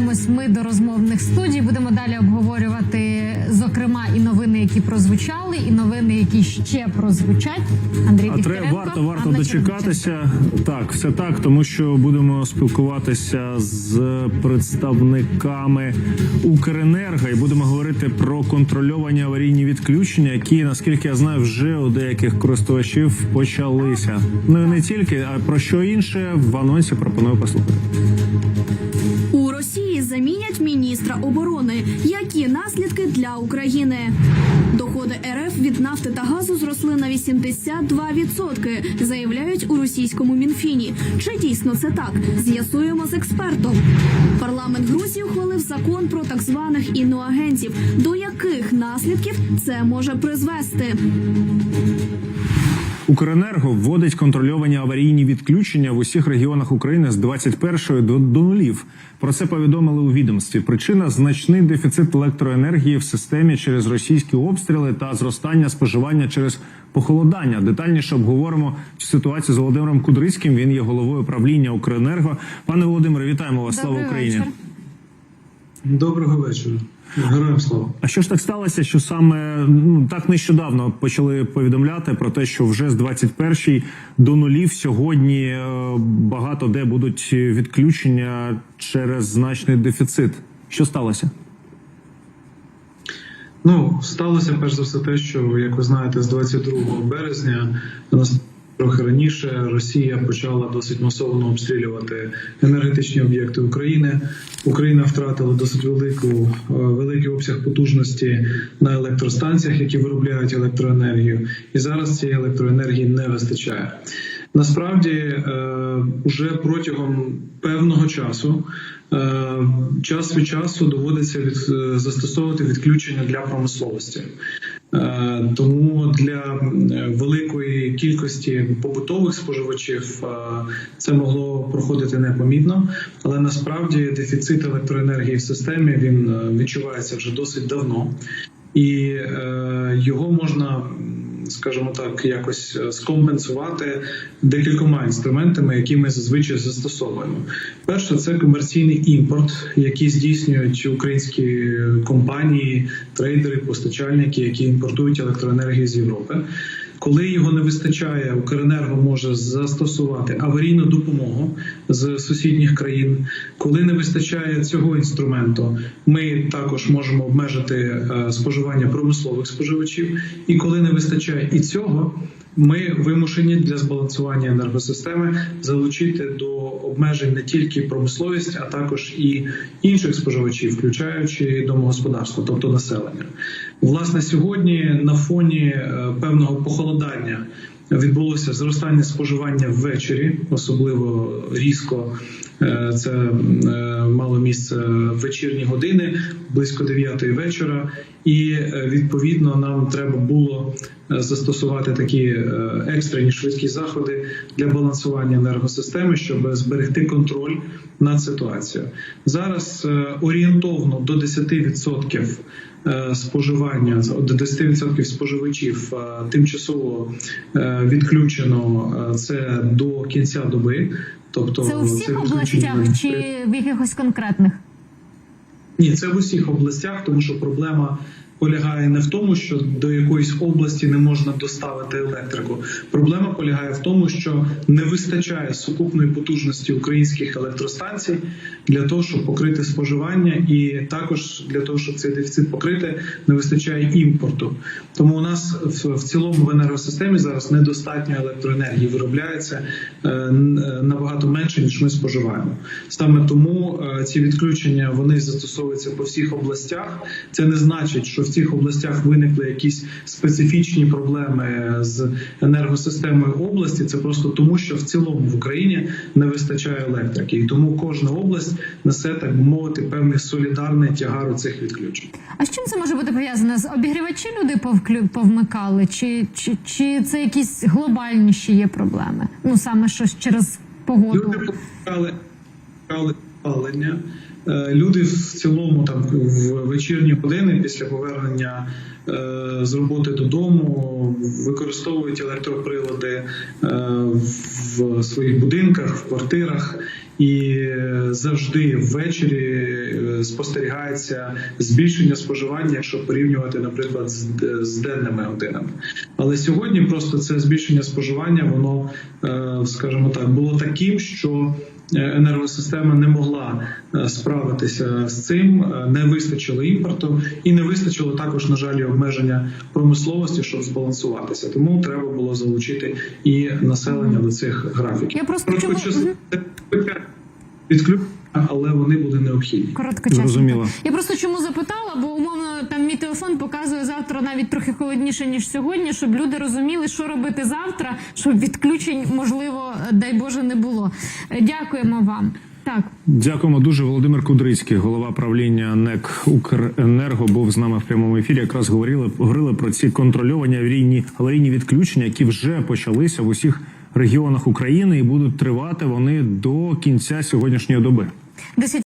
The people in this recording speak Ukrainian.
повертаємось ми до розмовних студій. Будемо далі обговорювати, зокрема, і новини, які прозвучали, і новини, які ще прозвучать. Андрій А треба варто варто Анна дочекатися. Так, все так, тому що будемо спілкуватися з представниками Укренерго і будемо говорити про контрольовані аварійні відключення, які наскільки я знаю, вже у деяких користувачів почалися. Ну і не тільки, а про що інше в анонсі пропоную послухати. Замінять міністра оборони. Які наслідки для України? Доходи РФ від нафти та газу зросли на 82%, заявляють у російському мінфіні. Чи дійсно це так? З'ясуємо з експертом. Парламент Грузії ухвалив закон про так званих іноагентів. До яких наслідків це може призвести? Укренерго вводить контрольовані аварійні відключення в усіх регіонах України з 21 до, до нулів. Про це повідомили у відомстві. Причина значний дефіцит електроенергії в системі через російські обстріли та зростання споживання через похолодання. Детальніше обговоримо ситуацію з Володимиром Кудрицьким. Він є головою правління Укренерго. Пане Володимире, вітаємо вас. Слава Україні. вечір. Доброго вечора. Героям слава. А що ж так сталося, що саме ну так нещодавно почали повідомляти про те, що вже з 21 до нулів сьогодні е, багато де будуть відключення через значний дефіцит. Що сталося? Ну, сталося перш за все те, що, як ви знаєте, з 22 березня трохи раніше Росія почала досить масово обстрілювати енергетичні об'єкти України. Україна втратила досить велику е, великий обсяг потужності на електростанціях, які виробляють електроенергію, і зараз цієї електроенергії не вистачає. Насправді, е, уже протягом певного часу, е, час від часу доводиться від, е, застосовувати відключення для промисловості. Е, Тому для е, великої кількості побутових споживачів е, це могло проходити непомітно, але насправді дефіцит електроенергії в системі він відчувається вже досить давно, і його можна, скажімо так, якось е, скомпенсувати декількома інструментами, які ми зазвичай застосовуємо. Перше, це комерційний імпорт, який здійснюють українські компанії, трейдери, постачальники, які імпортують електроенергію з Європи. Коли його не вистачає, Укренерго може застосувати аварійну допомогу з сусідніх країн. Коли не вистачає цього інструменту, ми також можемо обмежити е, споживання промислових споживачів. І коли не вистачає і цього, ми вимушені для збалансування енергосистеми залучити до обмежень не тільки промисловість, а також і інших споживачів, включаючи домогосподарство, тобто населення. Власне, сьогодні на фоні е, певного похолодання відбулося зростання споживання ввечері, особливо різко. Е, Це е, мало місце в вечірні години, близько 9 вечора, і е, відповідно нам треба було застосувати такі екстрені швидкі заходи для балансування енергосистеми, щоб зберегти контроль над ситуацією. Зараз е, орієнтовно до 10% е, споживання до 10% споживачів е, тимчасово відключено це до кінця доби. Тобто Це у всіх це областях чи в якихось конкретних? ні, це в усіх областях, тому що проблема полягає не в тому, що до якоїсь області не можна доставити електрику. Проблема полягає в тому, що не вистачає сукупної потужності українських електростанцій для того, щоб покрити споживання, і також для того, щоб цей дефіцит покрити, не вистачає імпорту. Тому у нас в, в цілому в енергосистемі зараз недостатньо електроенергії виробляється е, е, набагато менше ніж ми споживаємо. Саме тому е, ці відключення вони застосовуються по всіх областях. Це не значить, що в цих областях виникли якісь специфічні проблеми з енергосистемою області. Це просто тому, що в цілому в Україні не вистачає електрики, і тому кожна область несе так би мовити певний солідарний тягар у цих відключень. А з чим це може бути пов'язане? З обігрівачі люди повклю... повмикали, чи, чи, чи це якісь глобальніші є проблеми? Ну саме щось через погоду. Люди покупали покупали опалення. Е, Люди в цілому там в вечірні години після повернення е, з роботи додому, використовують електроприлади е, в своїх будинках, в квартирах. І завжди ввечері спостерігається збільшення споживання, якщо порівнювати, наприклад, з, денними годинами. Але сьогодні просто це збільшення споживання, воно, скажімо так, було таким, що енергосистема не могла справитися з цим, е, не вистачило імпорту, і не вистачило також, на жаль, обмеження промисловості, щоб збалансуватися. Тому треба було залучити і населення до цих графіків. Я просто Коротко, чому- відключення, але вони були необхідні. Зрозуміло. Я просто чому запитала, бо умовно там мій телефон показує завтра навіть трохи холодніше ніж сьогодні, щоб люди розуміли, що робити завтра, щоб відключень можливо, дай Боже, не було. Е, Дякуємо вам. Так. Дякуємо дуже. Володимир Кудрицький, голова правління НЕК Укренерго, був з нами в прямому ефірі. Якраз говорили говорили про ці контрольовані аварійні аварійні відключення, які вже почалися в усіх регіонах України і будуть тривати вони до кінця сьогоднішньої доби. 10